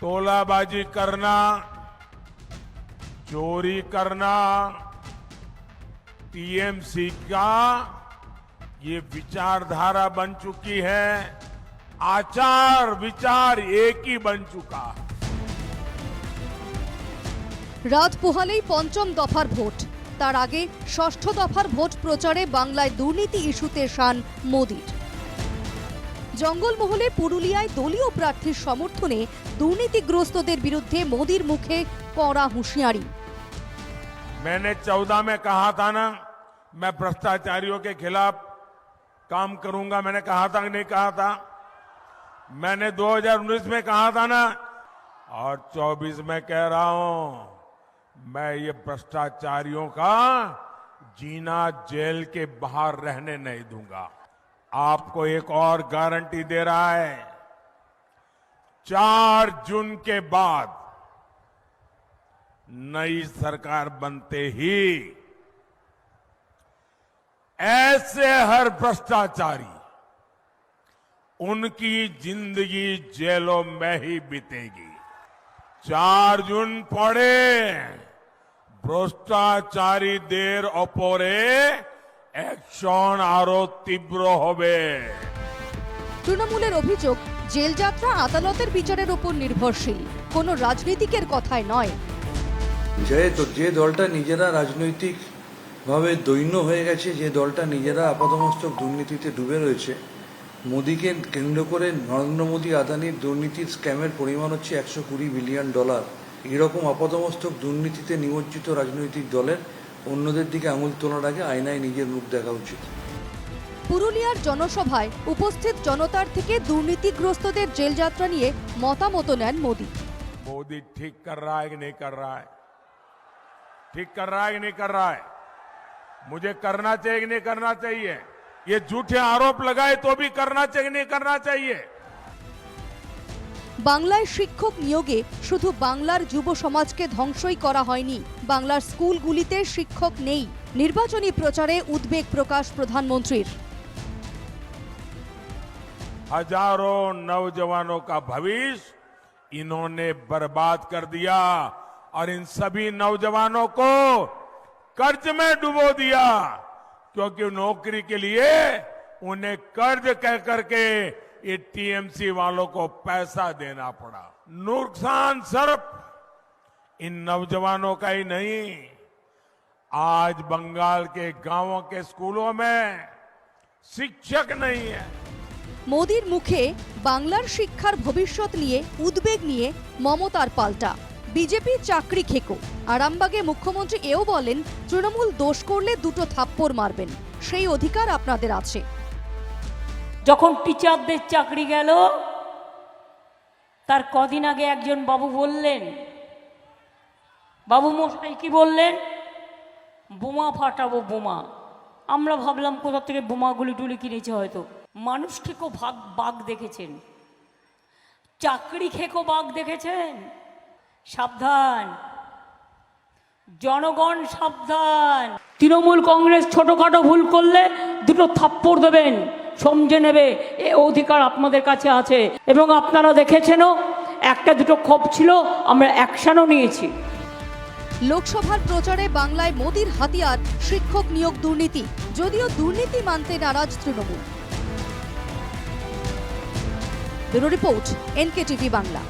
तोलाबाजी करना चोरी करना टीएमसी का ये विचारधारा बन चुकी है आचार विचार एक ही बन चुका है রাত পোহালেই পঞ্চম দফার ভোট তার আগে ষষ্ঠ দফার ভোট প্রচারে বাংলায় দুর্নীতি ইস্যুতে শান মোদির জঙ্গলমহলে পুরুলিয়ায় দলীয় প্রার্থীর সমর্থনে দুর্নীতিগ্রস্তদের বিরুদ্ধে মোদির মুখে কড়া হুঁশিয়ারি मैंने चौदह में कहा था ना मैं भ्रष्टाचारियों के खिलाफ काम करूंगा मैंने कहा था कि नहीं कहा था मैंने 2019 में कहा था ना और 24 में कह रहा हूं मैं ये भ्रष्टाचारियों का जीना जेल के बाहर रहने नहीं दूंगा आपको एक और गारंटी दे रहा है। चार जून के बाद नई सरकार बनते ही ऐसे हर भ्रष्टाचारी उनकी ज़िंदगी जेलों में ही बीतेगी। चार जून पड़े, भ्रष्टाचारी देर अपोरे অ্যাকশন আরও তীব্র হবে। তৃণমূলের অভিযোগ জেলযাত্রা আদালতের বিচারের উপর নির্ভরশীল। কোনো রাজনীতিকের কথায় নয়। যেহেতু যে দলটা নিজেরা রাজনৈতিকভাবে দৈন্য হয়ে গেছে যে দলটা নিজেরা আপাতমস্তক দুর্নীতিতে ডুবে রয়েছে মোদীকে কেন্দ্র করে নরেন্দ্র মোদী আদানির দুর্নীতির স্ক্যামের পরিমাণ হচ্ছে একশো কুড়ি বিলিয়ন ডলার। এরকম আপাতমস্তক দুর্নীতিতে নিমজ্জিত রাজনৈতিক দলের অন্যদের দিকে আঙুল তোলার আগে আয়নায় নিজের মুখ দেখা উচিত পুরুলিয়ার জনসভায় উপস্থিত জনতার থেকে দুর্নীতিগ্রস্তদের জেলযাত্রা নিয়ে মতামত নেন মোদী मोदी ठीक कर रहा है कि नहीं कर रहा है ठीक कर रहा है कि नहीं कर रहा है मुझे करना चाहिए कि नहीं करना चाहिए ये झूठे आरोप लगाए तो भी करना चाहिए कि नहीं करना चाहिए বাংলায় শিক্ষক নিয়োগে শুধু বাংলার যুব সমাজকে ধ্বংসই করা হয়নি বাংলার স্কুলগুলিতে শিক্ষক নেই নির্বাচনী প্রচারে উদ্বেগ প্রকাশ প্রধানমন্ত্রীর हजारों नौजवानों का भविष्य इन्होंने बर्बाद कर दिया और इन सभी नौजवानों को कर्ज में डुबो दिया क्योंकि नौकरी के लिए उन्हें कर्ज कह करके ये टीएमसी वालों को पैसा देना पड़ा नुकसान सिर्फ इन नौजवानों का ही नहीं आज बंगाल के गांवों के स्कूलों में शिक्षक नहीं है মোদির মুখে বাংলার শিক্ষার ভবিষ্যৎ নিয়ে উদ্বেগ নিয়ে মমতার পাল্টা বিজেপি চাকরি খেকো আরামবাগে মুখ্যমন্ত্রী এও বলেন তৃণমূল দোষ করলে দুটো থাপ্পড় মারবেন সেই অধিকার আপনাদের আছে যখন টিচারদের চাকরি গেল, তার কদিন আগে একজন বাবু বললেন, বাবু মশাই, কি বললেন? বোমা ফাটাবো, বোমা। আমরা ভাবলাম, কোথা থেকে বোমাগুলি টুলি কিনেছে হয়তো। মানুষ খেকো ভাগ, বাঘ দেখেছেন। চাকরি খেকো বাঘ দেখেছেন? সাবধান। জনগণ সাবধান। তৃণমূল কংগ্রেস ছোটখাটো ভুল করলে দুটো থাপ্পড় দেবেন। সমঝে নেবে, এ অধিকার আপনাদের কাছে আছে। এবং আপনারা দেখেছেনও, একটা দুটো ক্ষোভ ছিল, আমরা অ্যাকশানও নিয়েছি। লোকসভার প্রচারে বাংলায় মোদির হাতিয়ার, শিক্ষক নিয়োগ দুর্নীতি, যদিও দুর্নীতি মানতে নারাজ Trinamool. Bureau report N K TV Bangla.